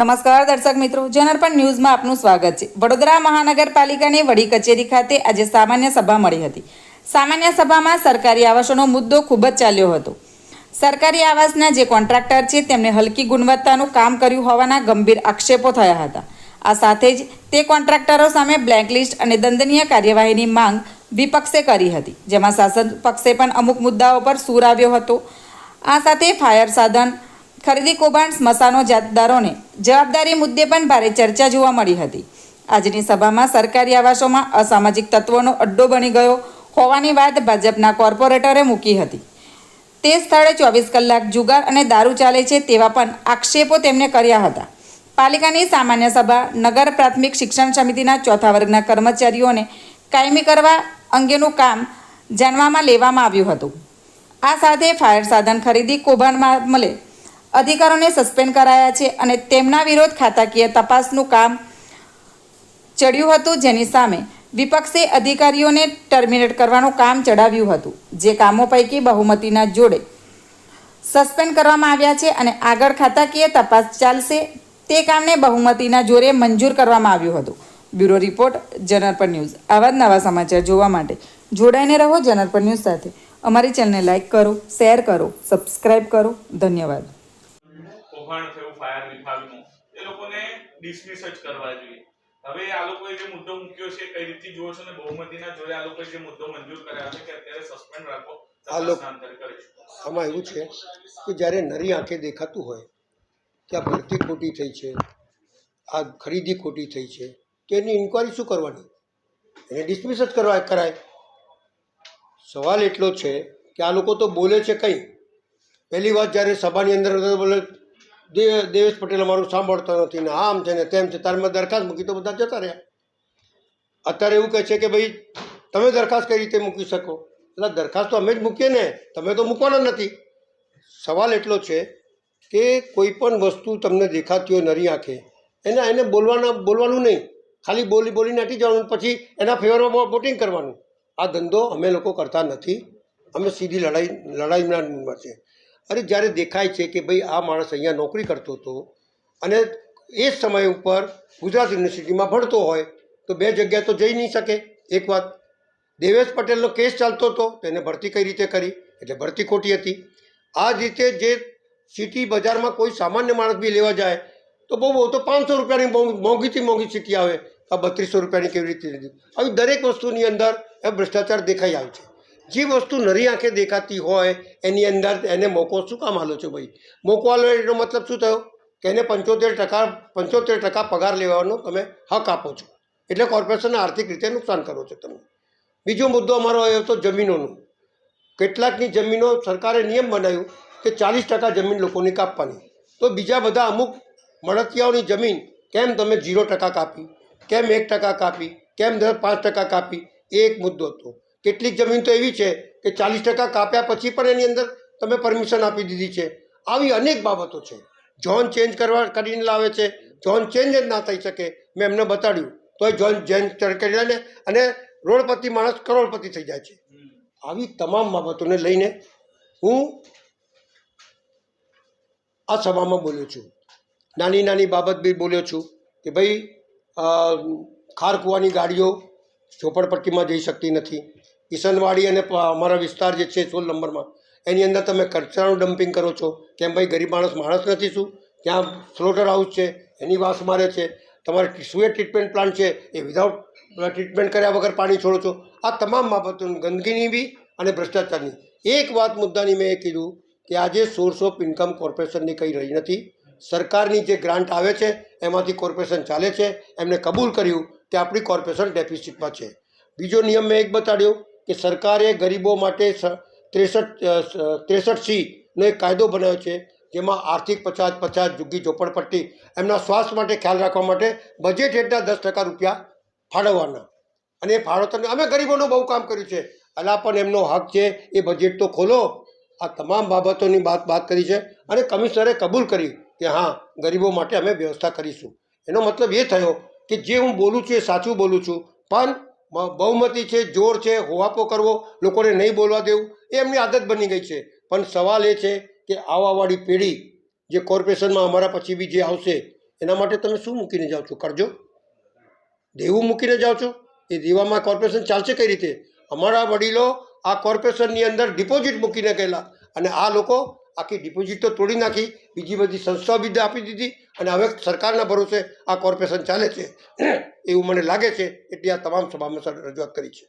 નમસ્કાર દર્શક મિત્રો, જનરપણ ન્યૂઝમાં આપનું સ્વાગત છે. વડોદરા મહાનગરપાલિકાની વડી કચેરી ખાતે આજે સામાન્ય સભા મળી હતી. સામાન્ય સભામાં સરકારી આવાસોનો મુદ્દો ખૂબ જ ચાલ્યો હતો. સરકારી આવાસના જે કોન્ટ્રાક્ટર છે તેમણે હલકી ગુણવત્તાનું કામ કર્યું હોવાના ગંભીર આક્ષેપો થયા હતા. આ સાથે જ તે કોન્ટ્રાક્ટરો સામે બ્લેકલિસ્ટ અને દંડનીય કાર્યવાહીની માંગ વિપક્ષે કરી હતી, જેમાં શાસન પક્ષે પણ અમુક મુદ્દાઓ પર સૂર આવ્યો હતો. આ સાથે ફાયર સાધન ખરીદી કૌભાંડ સ્મશાનો જાતદારોને જવાબદારી મુદ્દે પણ ભારે ચર્ચા જોવા મળી હતી. આજની સભામાં સરકારી આવાસોમાં અસામાજિક તત્વોનો અડ્ડો બની ગયો હોવાની વાત ભાજપના કોર્પોરેટરે મૂકી હતી. તે સ્થળે ચોવીસ કલાક જુગાર અને દારૂ ચાલે છે તેવા પણ આક્ષેપો તેમણે કર્યા હતા. પાલિકાની સામાન્ય સભા, નગર પ્રાથમિક શિક્ષણ સમિતિના ચોથા વર્ગના કર્મચારીઓને કાયમી કરવા અંગેનું કામ જાણવામાં લેવામાં આવ્યું હતું. આ સાથે ફાયર સાધન ખરીદી કૌભાંડ મામલે અધિકારોને સસ્પેન્ડ કરાયા છે અને તેમના વિરોધ ખાતાકીય તપાસનું કામ ચડ્યું હતું જેની સામે વિપક્ષે અધિકારીઓને ટર્મિનેટ કરવાનું કામ ચડાવ્યું હતું. જે કામો પૈકી બહુમતીના જોડે સસ્પેન્ડ કરવામાં આવ્યા છે અને આગળ ખાતાકીય તપાસ ચાલશે તે કામને બહુમતીના જોરે મંજૂર કરવામાં આવ્યું હતું. બ્યુરો રિપોર્ટ જનરપર ન્યૂઝ. આવા જ નવા સમાચાર જોવા માટે જોડાઈને રહો જનરપર ન્યૂઝ સાથે. અમારી ચેનલને લાઇક કરો, શેર કરો સબસ્ક્રાઈબ કરો. ધન્યવાદ. કૌભાંડ થયું ફાયર વિભાગનું એ લોકોને ડિસમિસ જ કરવા જોઈએ. હવે આ લોકોએ જે મુદ્દો મૂક્યો છે કઈ રીતે જુઓ છો ને બહુમતીના જોડે આ લોકોએ જે મુદ્દો મંજૂર કર્યા છે કે અત્યારે સસ્પેન્ડ રાખો આ લોકો- આમાં એવું છે કે જ્યારે નરી આંખે દેખાતું હોય કે આ ભરતી ખોટી થઈ છે આ ખરીદી ખોટી થઈ છે તો એની ઇન્કવાયરી શું કરવાની? એને ડિસમિસ જ કરવા કરાય. સવાલ એટલો છે કે આ લોકો તો બોલે છે કંઈ. પહેલી વાત જ્યારે સભાની અંદર બોલે દેવેશ પટેલ અમારું સાંભળતો નથી ને આમ છે ને તેમ છે. તારે મેં દરખાસ્ત મૂકી તો બધા જતા રહ્યા. અત્યારે એવું કહે છે કે ભાઈ, તમે દરખાસ્ત કઈ રીતે મૂકી શકો? એટલે દરખાસ્ત તો અમે જ મૂકીએ ને, તમે તો મૂકવાના નથી. સવાલ એટલો છે કે કોઈ પણ વસ્તુ તમને દેખાતી હોય નરી આંખે, એના, એને બોલવાના, બોલવાનું નહીં. ખાલી બોલી બોલીને હટી જવાનું, પછી એના ફેવરમાં વોટિંગ કરવાનું. આ ધંધો અમે લોકો કરતા નથી. અમે સીધી લડાઈ લડાઈના છીએ અરે જ્યારે દેખાય છે કે ભાઈ આ માણસ અહીંયા નોકરી કરતો હતો અને એ જ સમય ઉપર ગુજરાત યુનિવર્સિટીમાં ભણતો હોય, તો બે જગ્યાએ તો જઈ નહીં શકે. એક વાત, દેવેશ પટેલનો કેસ ચાલતો હતો તેને ભરતી કઈ રીતે કરી? એટલે ભરતી ખોટી હતી. આ જ રીતે જે સિટી બજારમાં કોઈ સામાન્ય માણસ બી લેવા જાય, તો બહુ બહુ, તો પાંચસો રૂપિયાની મોંઘીથી મોંઘી સિટી આવે. આ બત્રીસો રૂપિયાની કેવી રીતે આવી દરેક વસ્તુની અંદર એ ભ્રષ્ટાચાર દેખાઈ આવે છે. જે વસ્તુ નરી આંખે દેખાતી હોય, એની અંદર એને મોકો શું કામ આલો છો ભાઈ? મોકો હાલો એનો મતલબ શું થયો? કે એને પંચોતેર ટકા પંચોતેર ટકા પગાર લેવાનો તમે હક આપો છો. એટલે કોર્પોરેશનને આર્થિક રીતે નુકસાન કરો છો તમે. બીજો મુદ્દો અમારો આવ્યો હતો જમીનોનો. કેટલાકની જમીનો સરકારે નિયમ બનાવ્યું કે ચાલીસ ટકા જમીન લોકોની કાપવાની. તો બીજા બધા અમુક મળતિયાઓની જમીન કેમ તમે ઝીરો ટકા કાપી? કેમ એક ટકા કાપી? કેમ દર પાંચ ટકા કાપી? એ એક મુદ્દો હતો. કેટલીક જમીન તો એવી છે કે ચાલીસ ટકા કાપ્યા પછી પણ એની અંદર તમે પરમિશન આપી દીધી છે. આવી અનેક બાબતો છે. ઝોન ચેન્જ કરવા કરીને લાવે છે. ઝોન ચેન્જ જ ના થઈ શકે. મેં એમને બતાડ્યું. તોય ઝોન ચેન્જ કરી લે અને રોડપતિ માણસ કરોડપતિ થઈ જાય છે. આવી તમામ બાબતોને લઈને હું આ સભામાં બોલ્યો છું. નાની નાની બાબત બી બોલ્યો છું કે ભાઈ ખારકુવાની ગાડીઓ ઝોપડપટ્ટીમાં જઈ શકતી નથી. ઈસનવાડી અને અમારા વિસ્તાર જે છે સોળ નંબરમાં, એની અંદર તમે કચરાનું ડમ્પિંગ કરો છો. કેમ ભાઈ, ગરીબ માણસ માણસ નથી શું? ત્યાં સ્લોટર હાઉસ છે, એની વાસ મારે છે. તમારે સુએ ટ્રીટમેન્ટ પ્લાન્ટ છે, એ વિધાઉટ ટ્રીટમેન્ટ કર્યા વગર પાણી છોડો છો. આ તમામ બાબતો, ગંદકીની બી અને ભ્રષ્ટાચારની. એક વાત મુદ્દાની મેં કીધું કે આજે સોર્સ ઓફ ઇન્કમ કોર્પોરેશનની કંઈ રહી નથી. સરકારની જે ગ્રાન્ટ આવે છે, એમાંથી કોર્પોરેશન ચાલે છે. એમને કબૂલ કર્યું કે આપણી કોર્પોરેશન ડેફિસિટમાં છે. બીજો નિયમ મેં એક બતાડ્યો કે સરકારે ગરીબો માટે ત્રેસઠ ત્રેસઠ સીનો એક કાયદો બનાવ્યો છે, જેમાં આર્થિક પછાત પછાત ઝુગ્ગી ઝોપડપટ્ટી એમના સ્વાસ્થ્ય માટે ખ્યાલ રાખવા માટે બજેટ હેઠળના દસ ટકા રૂપિયા ફાળવવાના. અને એ ફાળવતા અમે ગરીબોનું બહુ કામ કર્યું છે. અલા પણ એમનો હક છે, એ બજેટ તો ખોલો. આ તમામ બાબતોની વાત વાત કરી છે. અને કમિશનરે કબૂલ કરી કે હા, ગરીબો માટે અમે વ્યવસ્થા કરીશું. એનો મતલબ એ થયો કે જે હું બોલું છું, એ સાચું બોલું છું. પણ બહુમતી છે, જોર છે, હોવાપો કરવો, લોકોને નહીં બોલવા દેવું, એ એમની આદત બની ગઈ છે. પણ સવાલ એ છે કે આવવાવાળી પેઢી જે કોર્પોરેશનમાં અમારા પછી બી જે આવશે, એના માટે તમે શું મૂકીને જાઓ છો? કરજો. દેવું મૂકીને જાઓ છો? એ દેવામાં કોર્પોરેશન ચાલશે કઈ રીતે? અમારા વડીલો આ કોર્પોરેશનની અંદર ડિપોઝિટ મૂકીને ગયેલા અને આ લોકો આખી ડિપોઝિટ તો તોડી નાખી, બીજી બધી સંસ્થાઓ બી આપી દીધી અને હવે સરકારના ભરોસે આ કોર્પોરેશન ચાલે છે. એવું મને લાગે છે એટલે આ તમામ સભામાં રજૂઆત કરી છે.